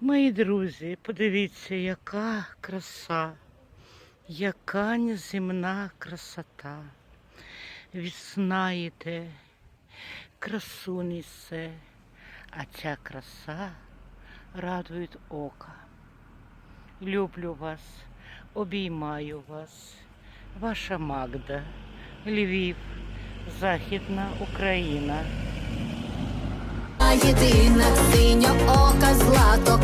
Мої друзі, подивіться, яка краса, яка неземна красота. Весна йде, красу несе, а ця краса радує око. Люблю вас, обіймаю вас, ваша Магда, Львів, Західна Україна. Єдина синьо ока, злато